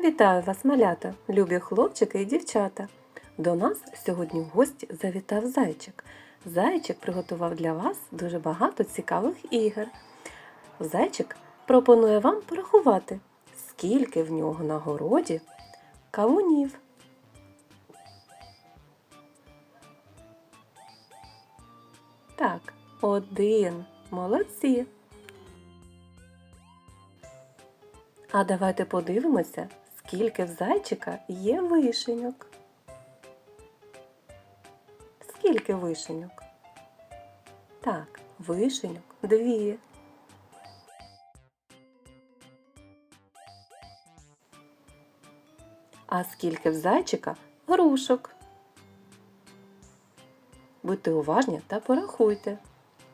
Вітаю вас, малята, любі хлопчики і дівчата. До нас сьогодні в гості завітав зайчик. Зайчик приготував для вас дуже багато цікавих ігор. Зайчик пропонує вам порахувати, скільки в нього на городі кавунів. Так, один. Молодці. А давайте подивимося, скільки в зайчика є вишеньок. Скільки вишеньок? Так, вишеньок дві. А скільки в зайчика грушок? Будьте уважні та порахуйте.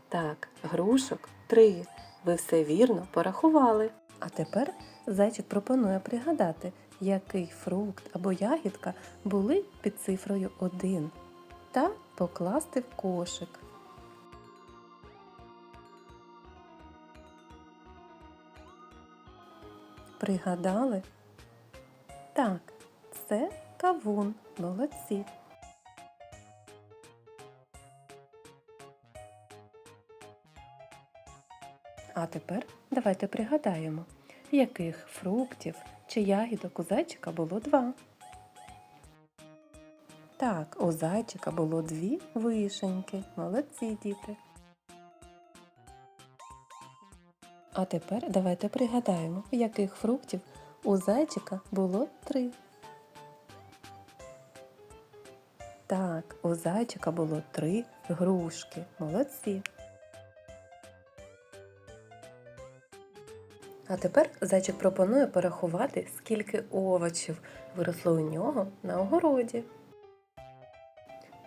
Так, грушок три. Ви все вірно порахували. А тепер зайчик пропонує пригадати, який фрукт або ягідка були під цифрою 1 та покласти в кошик. Пригадали? Так, це кавун. Молодці. А тепер давайте пригадаємо, яких фруктів чи ягідок у зайчика було два. Так, у зайчика було дві вишеньки. Молодці діти. А тепер давайте пригадаємо, яких фруктів у зайчика було три. Так, у зайчика було три грушки. Молодці. А тепер зайчик пропонує порахувати, скільки овочів виросло у нього на огороді.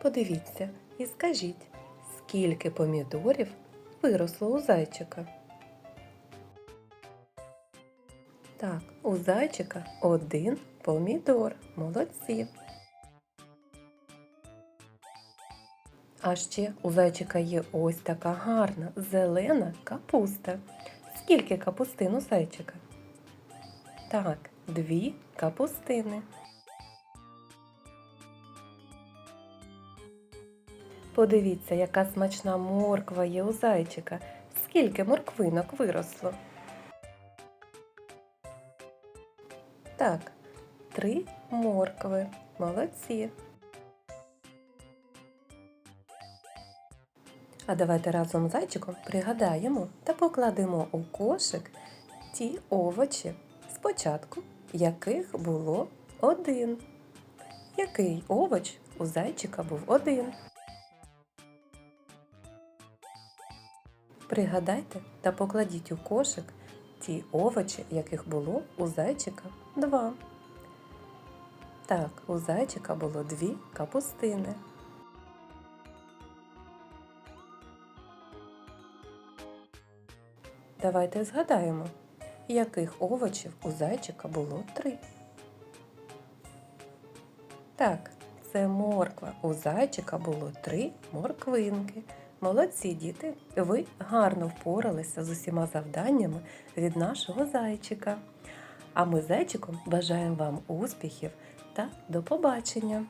Подивіться і скажіть, скільки помідорів виросло у зайчика. Так, у зайчика один помідор. Молодці. А ще у зайчика є ось така гарна зелена капуста. Скільки капустин у зайчика? Так, дві капустини. Подивіться, яка смачна морква є у зайчика. Скільки морквинок виросло? Так, три моркви. Молодці. А давайте разом зайчиком пригадаємо та покладемо у кошик ті овочі спочатку, яких було один. Який овоч у зайчика був один? Пригадайте та покладіть у кошик ті овочі, яких було у зайчика два. Так, у зайчика було дві капустини. Давайте згадаємо, яких овочів у зайчика було три. Так, це морква. У зайчика було три морквинки. Молодці діти, ви гарно впоралися з усіма завданнями від нашого зайчика. А ми зайчиком бажаємо вам успіхів та до побачення!